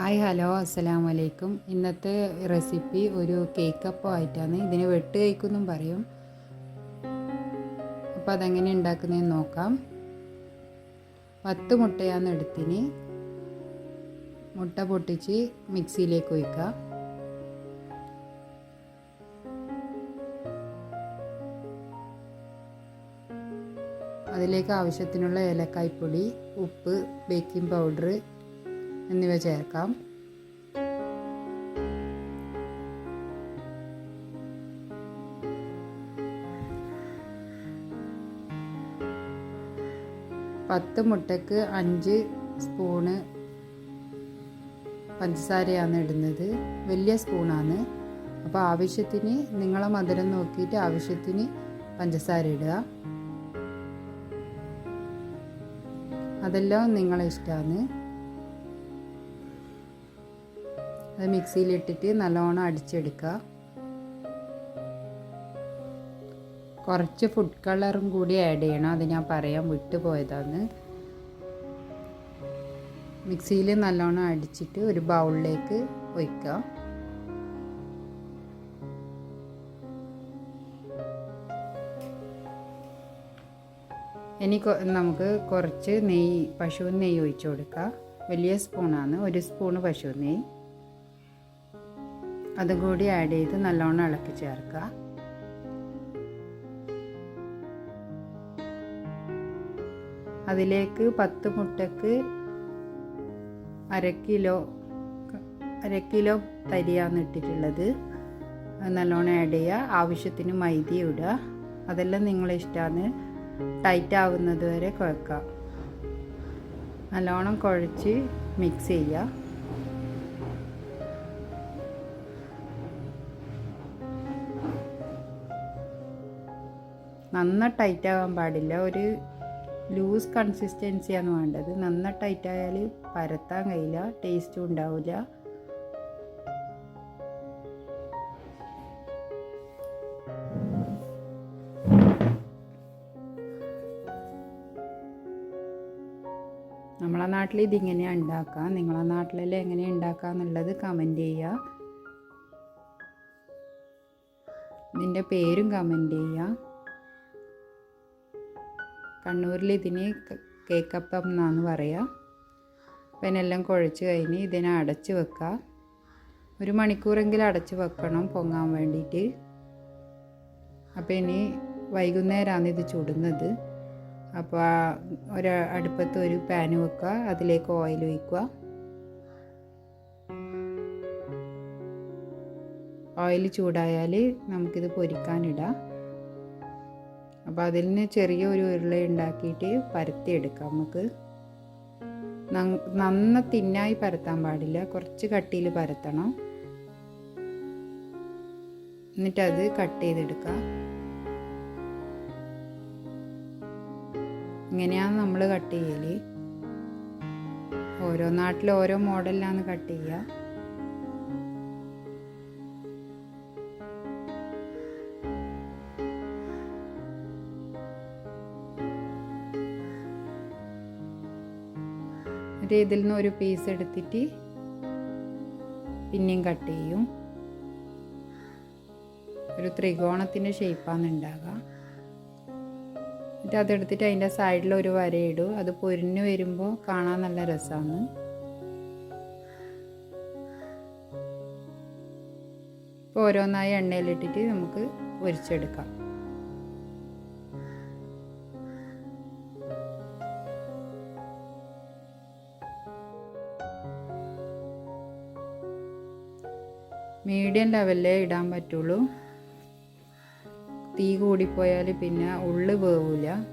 Hi hello അസ്സലാമു അലൈക്കും. ഇന്നത്തെ റെസിപ്പി ഒരു കേക്ക് അപ്പം ആയിട്ടാണ്. ഇതിന് വെട്ട് കേക്കൊന്നും പറയും. അപ്പോൾ അതെങ്ങനെ ഉണ്ടാക്കുന്നതെന്ന് നോക്കാം. പത്ത് മുട്ടയാണ് എടുത്തിന്. മുട്ട പൊട്ടിച്ച് മിക്സിയിലേക്ക് ഒഴിക്കുക അതിലേക്ക് ആവശ്യത്തിനുള്ള ഏലക്കായ്പ്പൊടി ഉപ്പ് ബേക്കിംഗ് പൗഡർ എന്നിവ ചേർക്കാം. പത്ത് മുട്ടക്ക് അഞ്ച് സ്പൂണ് പഞ്ചസാരയാണ് ഇടുന്നത്. വലിയ സ്പൂണാണ്. അപ്പോൾ ആവശ്യത്തിന് നിങ്ങളെ മധുരം നോക്കിയിട്ട് ആവശ്യത്തിന് പഞ്ചസാര ഇടുക. അതെല്ലാം നിങ്ങളെ ഇഷ്ടമാണ് അത് മിക്സിയിലിട്ടിട്ട് നല്ലോണം അടിച്ചെടുക്കുക. കുറച്ച് ഫുഡ് കളറും കൂടി ആഡ് ചെയ്യണം. അത് ഞാൻ പറയാൻ വിട്ടുപോയതാണ് മിക്സിയിൽ നല്ലോണം അടിച്ചിട്ട് ഒരു ബൗളിലേക്ക് ഒഴിക്കുക. ഇനി നമുക്ക് കുറച്ച് നെയ്യ് പശു നെയ്യ് ഒഴിച്ചു കൊടുക്കുക. വലിയ സ്പൂണാണ് ഒരു സ്പൂണ് പശു നെയ്യ്. അതും കൂടി ആഡ് ചെയ്ത് നല്ലോണം ഇളക്കി ചേർക്കുക. അതിലേക്ക് പത്ത് മുട്ടക്ക് അര കിലോ അര കിലോ തരിയാണ് ഇട്ടിട്ടുള്ളത്. നല്ലോണം ആഡ് ചെയ്യുക. ആവശ്യത്തിന് മൈദ ഇടുക. അതെല്ലാം നിങ്ങളെ ഇഷ്ടമാണ് ടൈറ്റ് ആവുന്നത് വരെ കുഴക്കുക നല്ലോണം കുഴച്ച് മിക്സ് ചെയ്യുക. നന്ന ടൈറ്റ് ആവാൻ പാടില്ല. ഒരു ലൂസ് കൺസിസ്റ്റൻസിയാണ് വേണ്ടത്. നന്ന ടൈറ്റ് ആയാൽ പരത്താൻ കഴിയില്ല ടേസ്റ്റും ഉണ്ടാവില്ല. നമ്മളെ നാട്ടിൽ ഇതിങ്ങനെയാണ് ഉണ്ടാക്കുക നിങ്ങളെ നാട്ടിലെല്ലാം എങ്ങനെയാണ് ഉണ്ടാക്കുക എന്നുള്ളത് കമന്റ് ചെയ്യുക. ഇതിന്റെ പേരും കമന്റ് ചെയ്യുക. കണ്ണൂരിൽ ഇതിന് കേക്കപ്പം എന്നാണ് പറയുക അപ്പം എല്ലാം കുഴച്ച് കഴിഞ്ഞ് ഇതിനെ അടച്ച് വെക്കുക ഒരു മണിക്കൂറെങ്കിലും അടച്ച് വെക്കണം പൊങ്ങാൻ വേണ്ടിയിട്ട്. അപ്പോൾ ഇനി വൈകുന്നേരമാണ് ഇത് ചുടുന്നത്. അപ്പോൾ ഒരു അടുപ്പത്ത് ഒരു പാൻ വെക്കുക അതിലേക്ക് ഓയിൽ ഒഴിക്കുക ഓയിൽ ചൂടായാൽ നമുക്കിത് പൊരിക്കാനിടാം. അപ്പോൾ അതിൽ നിന്ന് ചെറിയ ഒരു ഉരുള ഉണ്ടാക്കിയിട്ട് പരത്തിയെടുക്കാം നമുക്ക്. നന്ന തിന്നായി പരത്താൻ പാടില്ല. കുറച്ച് കട്ടിയിൽ പരത്തണം. എന്നിട്ടത് കട്ട് ചെയ്തെടുക്കാം. ഇങ്ങനെയാണ് നമ്മൾ കട്ട് ചെയ്യൽ ഓരോ നാട്ടിൽ ഓരോ മോഡലിലാണ് കട്ട് ചെയ്യുക. എന്നിട്ട് ഇതിൽ നിന്ന് ഒരു പീസ് എടുത്തിട്ട് പിന്നെയും കട്ട് ചെയ്യും. ഒരു ത്രികോണത്തിന്റെ ഷേപ്പാണ് ഉണ്ടാകുക എന്നിട്ട് അതെടുത്തിട്ട് അതിന്റെ സൈഡിൽ ഒരു വരയിടും അത് പൊരിഞ്ഞ് വരുമ്പോൾ കാണാൻ നല്ല രസമാണ് ഇപ്പോൾ ഓരോന്നായി എണ്ണയിലിട്ടിട്ട് നമുക്ക് പൊരിച്ചെടുക്കാം. മീഡിയം ലെവലിലേ ഇടാൻ പറ്റുള്ളൂ. തീ കൂടിപ്പോയാൽ പിന്നെ ഉള്ളു വേവില്ല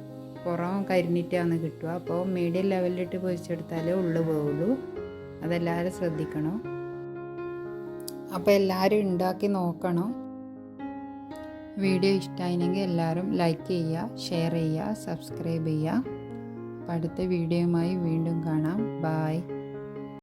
പുറം കരിഞ്ഞിട്ടാണ് കിട്ടുക. അപ്പോൾ മീഡിയം ലെവലിലിട്ട് പൊരിച്ചെടുത്താലേ ഉള്ളു വേവുള്ളൂ. അതെല്ലാവരും ശ്രദ്ധിക്കണം. അപ്പോൾ എല്ലാവരും ഉണ്ടാക്കി നോക്കണം. വീഡിയോ ഇഷ്ടമായിരുന്നെങ്കിൽ എല്ലാവരും ലൈക്ക് ചെയ്യുക ഷെയർ ചെയ്യുക സബ്സ്ക്രൈബ് ചെയ്യുക. അപ്പോൾ അടുത്ത വീഡിയോയുമായി വീണ്ടും കാണാം. ബായ്